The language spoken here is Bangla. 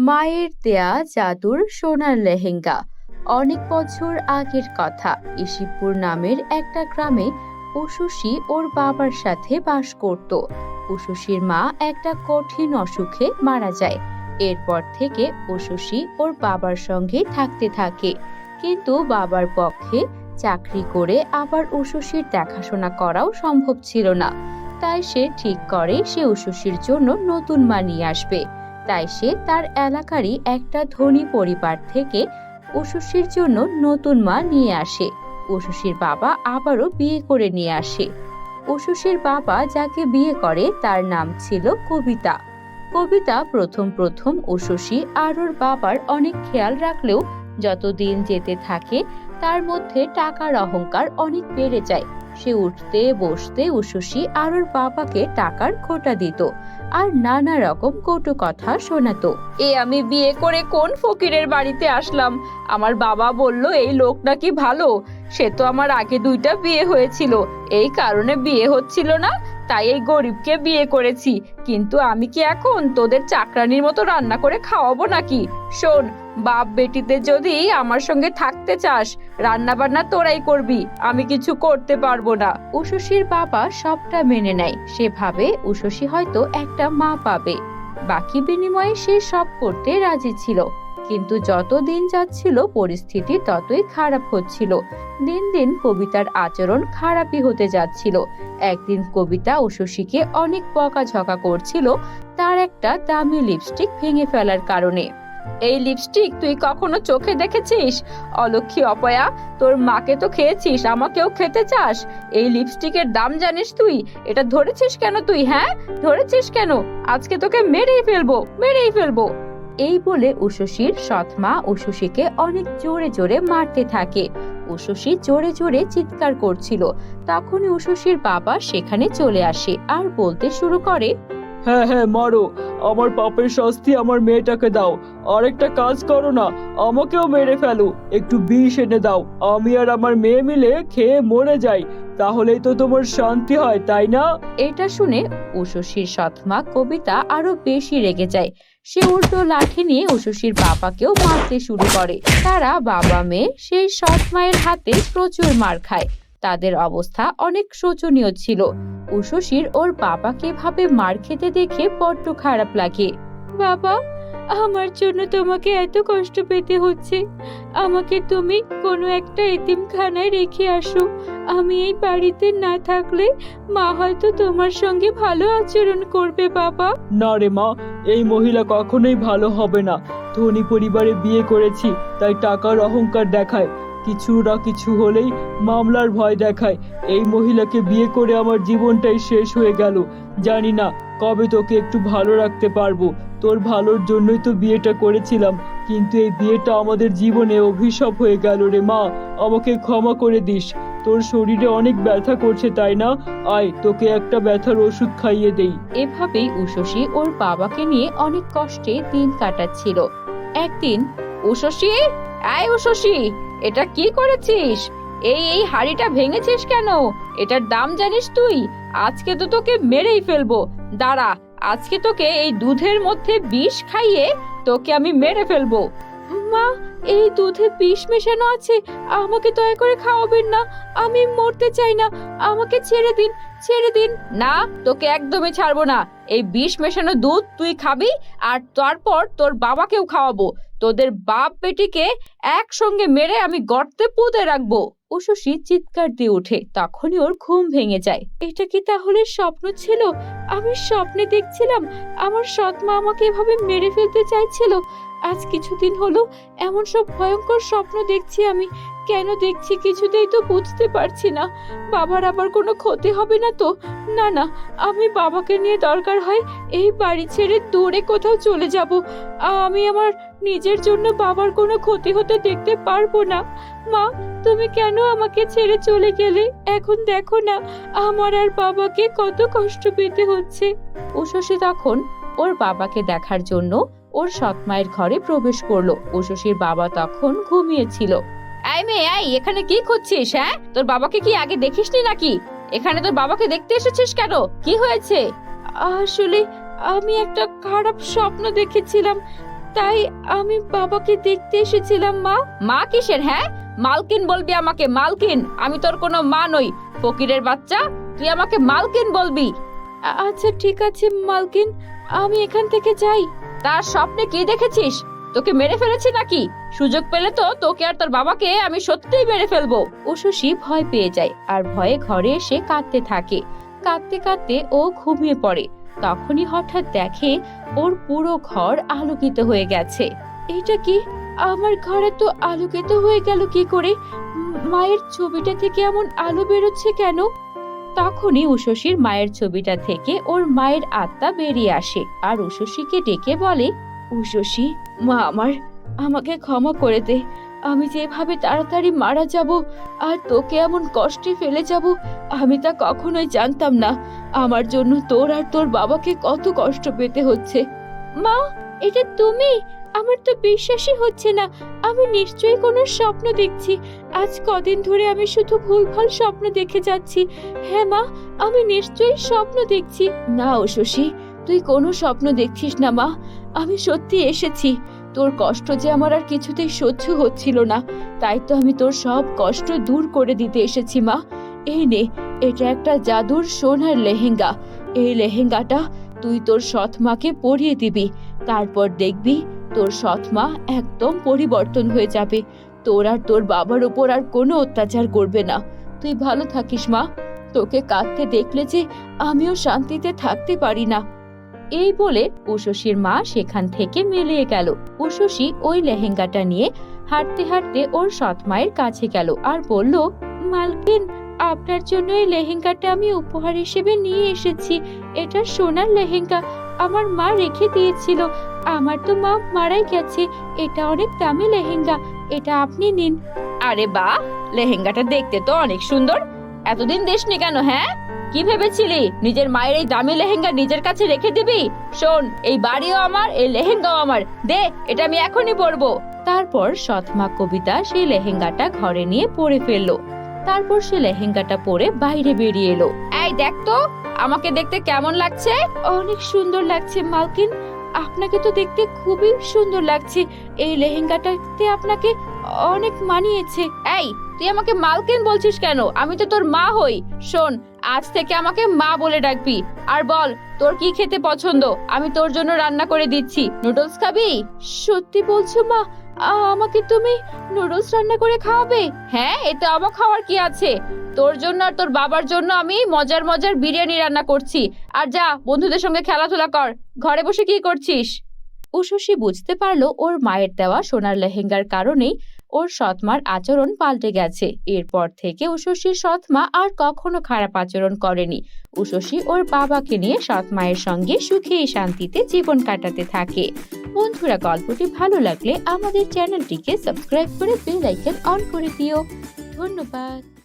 মায়ের দেয়া জাদুর সোনার লেহেঙ্গা। অনেক বছর আগের কথা। ইসিপুর নামের একটা গ্রামে উশুশি ওর বাবার সাথে বাস করত। উশুশির মা একটা কঠিন অসুখে মারা যায়। এরপর থেকে উশুশি ওর বাবার সঙ্গে থাকতে থাকে। কিন্তু বাবার পক্ষে চাকরি করে আবার উশুশির দেখাশোনা করাও সম্ভব ছিল না। তাই সে ঠিক করে সে উশুশির জন্য নতুন মা নিয়ে আসবে। তাই সে তার এলাকারই একটা ধনী পরিবার থেকে উশুশির জন্য নতুন মা নিয়ে আসে। উশুশির বাবা আবারও বিয়ে করে নিয়ে আসে। উশুশির বাবা যাকে বিয়ে করে তার নাম ছিল কবিতা। কবিতা প্রথম প্রথম উশুশি আর ওর বাবার অনেক খেয়াল রাখলেও যত দিন যেতে থাকে, তার মধ্যে টাকার অহংকার অনেক বেড়ে যায়। সে উঠতে, বসতে উশুশি আর ওর বাবাকে টাকার খোটা দিত। আর নানা রকম কটু কথা শোনাতো। এ আমি বিয়ে করে কোন ফকিরের বাড়িতে আসলাম? আমার বাবা বলল, এই লোক নাকি ভালো। সে তো আমার আগে দুইটা বিয়ে হয়েছিল। এই কারণে বিয়ে হচ্ছিল না, তাই এই গরিবকে বিয়ে করেছি। কিন্তু আমি কি এখন তোদের চাকরানির মতো রান্না করে খাওয়াবো নাকি? শোন বাপ বেটিতে যদি আমার সঙ্গে থাকতে চাস রান্না বান্না তোরাই করবি, আমি কিছু করতে পারব না। উশসীর বাবা সবটা মেনে নেয়। সে ভাবে উশসী হয়তো একটা মা পাবে। বাকি বিনিময়ে সে সব করতে রাজি ছিল। কিন্তু যত দিন যাচ্ছিল, পরিস্থিতি ততই খারাপ হচ্ছিল। দিন দিন কবিতার আচরণ খারাপই হতে যাচ্ছিল। একদিন কবিতা উশসীকে অনেক বকাঝকা করছিল, তার একটা দামি লিপস্টিক ভেঙে ফেলার কারণে। এই লিপস্টিক তুই কখনো চোখে দেখেছিস? অলক্ষী অপয়া, তোর মাকে তো খেয়েছিস, আমাকেও খেতে চাস। এই লিপস্টিকের দাম জানিস তুই? এটা ধরেছিস কেন তুই হ্যাঁ? ধরেছিস কেন? আজকে তোকে মেরেই ফেলব মেরেই ফেলব। এই বলে উশসীর সৎমা উশসীকে অনেক জোরে জোরে মারতে থাকে। উশসী জোরে জোরে চিৎকার করছিল। তখনই উশসীর বাবা সেখানে চলে আসে আর বলতে শুরু করে হ্যাঁ হ্যাঁ মারো। আমার পাপের শাস্তি আমার মেয়েটাকে দাও। আর একটা কাজ করো না, আমাকেও মেরে ফেলো। একটু বিষ এনে দাও। আমি আর আমার মেয়ে মিলে খেয়ে মরে যাই। তাহলেই তো তোমার শান্তি হয়, তাই না? এটা শুনে উশসীর সৎমা কবিতা আরও বেশি রেগে যায়। সে উল্টো লাঠি নিয়ে উশসীর বাবাকেও মারতে শুরু করে। তারা বাবা মেয়ে সেই সৎ মায়ের হাতে প্রচুর মার খায়। তাদের অবস্থা অনেক শোচনীয় ছিল। উশসীর ওর বাবাকে ভাবে মার খেতে দেখে বড্ড খারাপ লাগে। বাবা, আমার জন্য তোমাকে এত কষ্ট পেতে হচ্ছে। আমাকে তুমি কোনো একটা এতিমখানায় রেখে আসো। আমি এই বাড়িতে না থাকলে মা হয়তো তোমার সঙ্গে ভালো আচরণ করবে, বাবা। না রে মা, এই মহিলা কখনোই ভালো হবে না। ধনী পরিবারে বিয়ে করেছি, তাই টাকার অহংকার দেখায়। কিছু না কিছু হলেই মামলার ভয় দেখায়। এই মহিলাকে বিয়ে করে আমার জীবনটাই শেষ হয়ে গেল। জানি না কবে তোকে একটু ভালো রাখতে পারব। তোর ভালোর জন্যই তো বিয়েটা করেছিলাম, কিন্তু এই বিয়েটা আমাদের জীবনে অভিশাপ হয়ে গেল রে মা। আমাকে ক্ষমা করে দিস। তোর শরীরে অনেক ব্যথা করছে, তাই না? আয়, তোকে একটা ব্যথার ওষুধ খাইয়ে দেই। এভাবেই উশসী ওর বাবাকে নিয়ে অনেক কষ্টে দিন কাটাচ্ছিল। একদিন উশসী আয় উশসী এটা কি করেছিস? এই এই হাড়িটা ভেঙেছিস কেন? এটার দাম জানিস তুই? আজকে তো তোকে মেরেই ফেলব। দাঁড়া, আজকে তোকে এই দুধের মধ্যে বিষ খাইয়ে তোকে আমি মেরে ফেলব। মা, এই দুধে বিষ মেশানো আছে, আমাকে দয়া করে খাওয়াবেন না। আমি মরতে চাই না। আমাকে ছেড়ে দিন ছেড়ে দিন। না, তোকে একদমই ছাড়বো না। এই বিষ মেশানো দুধ তুই খাবি, আর তারপর তোর বাবাকেও খাওয়াবো। তোদের বাপ বেটিকে একসঙ্গে মেরে আমি গর্তে পুঁতে রাখব। উশসী চিৎকার দিয়ে ওঠে, তখনই ওর ঘুম ভেঙে যায়। এটা কি তাহলে স্বপ্ন ছিল? আমি স্বপ্নে দেখছিলাম, আমার সৎ মা আমাকে এভাবে মেরে ফেলতে চাইছিল। আজ কিছুদিন হলো, এমন সব ভয়ঙ্কর স্বপ্ন দেখছি আমি। কেন দেখছি কিছুতেই তো বুঝতে পারছি না। বাবার আবার কোনো ক্ষতি হবে না তো? না না, আমি বাবাকে নিয়ে দরকার হয় এই বাড়ি ছেড়ে দূরে কোথাও চলে যাব। আমি আমার নিজের জন্য বাবার কোনো ক্ষতি হতে দেখতে পারব না। মা, তুমি কেন আমাকে ছেড়ে চলে গেলে? এখন দেখো না, আমার আর বাবাকে কত কষ্ট পেতে হচ্ছে। উশসী তখন ওর বাবাকে দেখার জন্য ওর সৎমায়ের ঘরে প্রবেশ করল। উশসীর বাবা তখন ঘুমিয়েছিল। এই মেয়ে, এই, এখানে কি খুঁজছিস হ্যাঁ? তোর বাবাকে কি আগে দেখিসনি নাকি? এখানে তোর বাবাকে দেখতে এসেছিস কেন? কি হয়েছে? আসলে আমি একটা খারাপ স্বপ্ন দেখেছিলাম, তাই আমি বাবাকে দেখতে এসেছিলাম, মা। মা কিসের হ্যাঁ? মালকিন বলবি আমাকে, মালকিন। আমি তোর কোনো মা নই। ফকিরের বাচ্চা, তুই আমাকে মালকিন বলবি। আচ্ছা ঠিক আছে, মালকিন, আমি এখান থেকে যাই। তার স্বপ্নে কি দেখেছিস? তোকে মেরে ফেলেছি নাকি? সুযোগ পেলে তো তোকে আর তোর বাবাকে আমি সত্যিই মেরে ফেলব। উষসী ভয় পেয়ে যায় আর ভয়ে ঘরে এসে কাঁদতে থাকে। কাঁদতে কাঁদতে ও ঘুমিয়ে পড়ে। তখনই হঠাৎ দেখে ওর পুরো ঘর আলোকিত হয়ে গেছে। এটা কি? আমার ঘরে তো আলোকিত হয়ে গেল কি করে? মায়ের ছবিটা থেকে এমন আলো বেরোচ্ছে কেন? তখনই উষসীর মায়ের ছবিটা থেকে ওর মায়ের আত্মা বেরিয়ে আসে। আর উষসীকে ডেকে বলে উষসী মা আমার, আমাকে ক্ষমা করে দে। আমি যেভাবে তাড়াতাড়ি মারা যাব আর তোকে এমন কষ্টে ফেলে যাব, আমি তা কখনোই জানতাম না। আমার জন্য তোর আর তোর বাবাকে কত কষ্ট পেতে হচ্ছে। মা, এটা তুমি? আমার তো বিশ্বাসই হচ্ছে না। আমি নিশ্চয়ই কোনো স্বপ্ন দেখছি। আজ কদিন ধরে আমি শুধু ভুলভাল স্বপ্ন দেখে যাচ্ছি। হ্যাঁ মা, আমি নিশ্চয়ই স্বপ্ন দেখছি। না ও শশী, তুই কোনো স্বপ্ন দেখছিস না মা। আমি সত্যি এসেছি। তোর কষ্ট যে আমার আর কিছুতেই সহ্য হচ্ছিল না, তাই তো আমি তোর সব কষ্ট দূর করে দিতে এসেছি, মা। এই নে, এটা একটা জাদুর সোনার লেহেঙ্গা। এই লেহেঙ্গাটা তুই তোর সৎ মাকে পরিয়ে দিবি। তারপর দেখবি তোর সৎ মা একদম পরিবর্তন হয়ে যাবে। তোর আর তোর বাবার উপর আর কোনো অত্যাচার করবে না। তুই ভালো থাকিস, মা। তোকে কাঁদতে দেখলে যে আমিও শান্তিতে থাকতে পারি না। এই বলে উষসীর মা সেখান থেকে মিলিয়ে গেল। উষসী ওই লেহেঙ্গাটা নিয়ে হাঁটতে হাঁটতে ওর সৎ মায়ের কাছে গেল আর বলল, মালকিন, আপনার জন্য এই লেহেঙ্গাটা আমি উপহার হিসেবে নিয়ে এসেছি। এটা সোনার লেহেঙ্গা। আমার মা রেখে দিয়েছিল। আমার তো মা মারাই গেছে। এটা অনেক দামি লেহেঙ্গা। এটা আপনি নিন। আরে বা লেহেঙ্গাটা দেখতে তো অনেক সুন্দর। এতদিন দেশনি কেন হ্যাঁ? কি ভেবেছিলি? নিজের মায়ের এই দামি লেহেঙ্গা নিজের কাছে রেখে দিবি? শোন, এই বাড়িও আমার, এই লেহেঙ্গাও আমার। দে, এটা আমি এখনই পরবো। তারপর সৎমা কবিতা সেই লেহেঙ্গাটা ঘরে নিয়ে পরে ফেলল। তারপর সে লেহেঙ্গাটা পরে বাইরে বেরিয়ে এলো। এই, দেখ তো, আমাকে দেখতে কেমন লাগছে? অনেক সুন্দর লাগছে, মালকিন। আপনাকে তো দেখতে খুবই সুন্দর লাগছে। এই লেহেঙ্গাটাতে আপনাকে অনেক মানিয়েছে। এই, তুই আমাকে মালকিন বলছিস কেন? আমি তো তোর মা হই। শোন আজ থেকে আমাকে মা বলে ডাকবি। আর বল তোর কি খেতে পছন্দ? আমি তোর জন্য রান্না করে দিচ্ছি। নুডলস খাবি? সত্যি বলছো মা। আমাকে তুমি নুডলস রান্না করে খাওয়াবে? হ্যাঁ এতে অবাক খাওয়ার কি আছে? তোর জন্য আর তোর বাবার জন্য আমি মজার মজার বিরিয়ানি রান্না করছি। আর যা বন্ধুদের সঙ্গে খেলাধুলা কর। ঘরে বসে কি করছিস? উষসী বুঝতে পারল ওর মায়ের দেওয়া সোনার লেহেঙ্গার কারণেই ওর সৎমার আচরণ পাল্টে গেছে। এরপর থেকে উশসীর সৎমা আর কখনো খারাপ আচরণ করেনি। উশসী ওর বাবাকে নিয়ে সৎমায়ের সঙ্গে সুখে শান্তিতে জীবন কাটাতে থাকে। বন্ধুরা, গল্পটি ভালো লাগলে আমাদের চ্যানেলটিকে সাবস্ক্রাইব করে বেল আইকন অন করে দিও। ধন্যবাদ।